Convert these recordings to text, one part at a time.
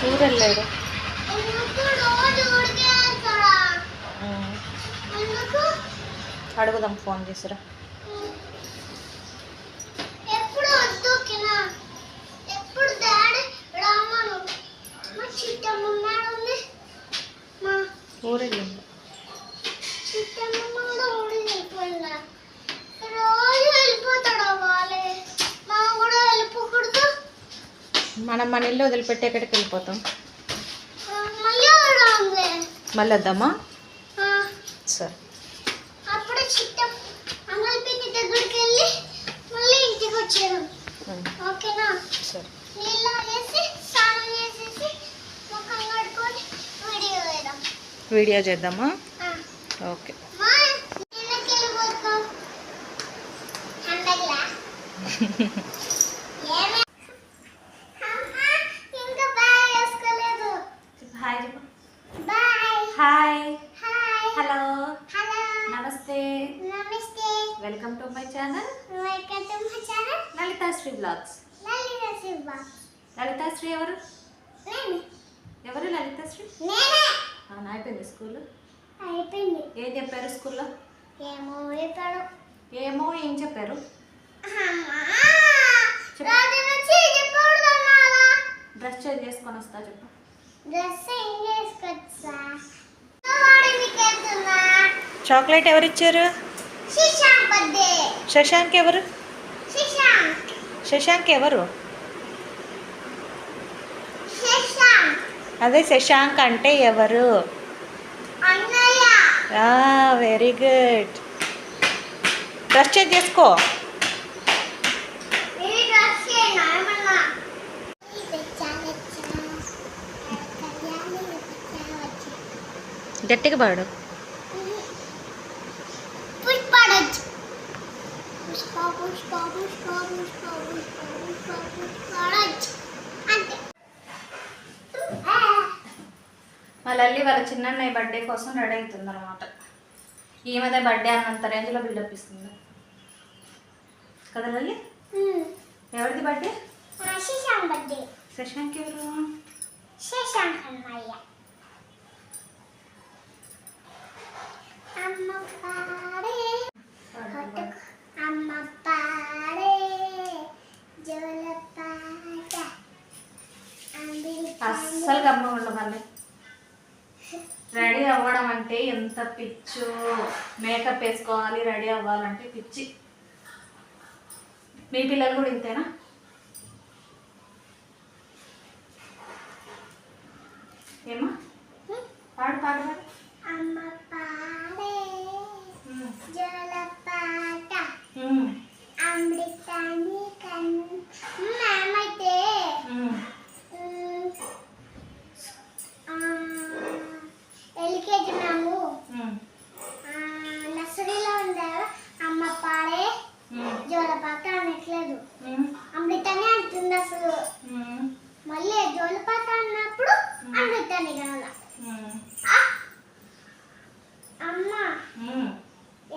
కూరలు అడుగుదాం ఫోన్ చేసిరా. మనం మన ఇల్లు వదిలిపెట్టి ఎక్కడికి వెళ్ళిపోతాం? మళ్ళీ వద్దామా సరే. దగ్గరికి వెళ్ళి మళ్ళీ నమస్తే. Welcome to my channel welcome to my channel Lalithasri blogs Lalitha Shiva Lalithasri ఎవరు? నేను. ఎవరు లలితాశ్రీ నేనే. అవునా అయిపోయింది స్కూల్? అయిపోయింది. ఏం చెప్పారు స్కూల్లో? ఏమో చెప్పాడు ఏమో ఏం చెప్పారు? డ్రెస్ చేంజ్ చేసుకొని వస్తా చెప్పు. డ్రెస్ ఏం చేసుకొచ్చా? చాక్లెట్ ఎవరు ఇచ్చారు? శిశాంక్ ఎవరు? శిశాంక్. ఎవరు? అదే శశాంక్ అంటే ఎవరు? వెరీ గుడ్ డ్రెస్ చేంజ్ చేసుకో. ఇది డ్రెస్ లల్లి వాళ్ళ చిన్నన్నయ్య బర్త్డే కోసం రెడీ అవుతుంది అనమాట ఈమెదే బర్త్డే అన్నంత రేంజ్లో బిల్డప్ ఇస్తుంది. కదా లల్లి. ఎవరిది బర్త్డే శశాంక్ బర్త్డే శశాంక్ ఎవరు? శశాంక్ అన్నయ్య. అస్సలు గమ్మ ఉండ మళ్ళీ రెడీ అవ్వడం అంటే ఎంత పిచ్చు. మేకప్ వేసుకోవాలి రెడీ అవ్వాలంటే పిచ్చి. మీ పిల్లలు కూడా ఇంతేనా? ఏమా పాడు పాడు.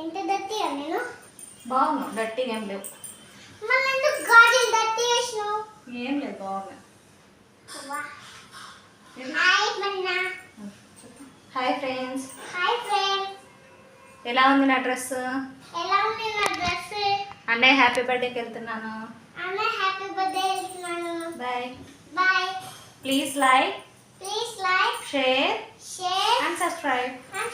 ఎంత దట్టిగా నేను? బాగున్నావు గట్టిగా ఏం లేవు. మళ్ళీ ఎందుకు గాజులు దట్టి వేసినావు ఏం లేదు బాగున్నాయి వా. హాయ్ మన్నా. హాయ్ ఫ్రెండ్స్ హాయ్ ఫ్రెండ్ ఎలా ఉంది నా డ్రెస్ ఎలా ఉంది నా డ్రెస్ అన్నయ్య హ్యాపీ బర్త్డేకి వెళ్తున్నాను. అన్న హ్యాపీ బర్త్డే వెళ్తున్నాను. Bye bye please like please like share share and subscribe and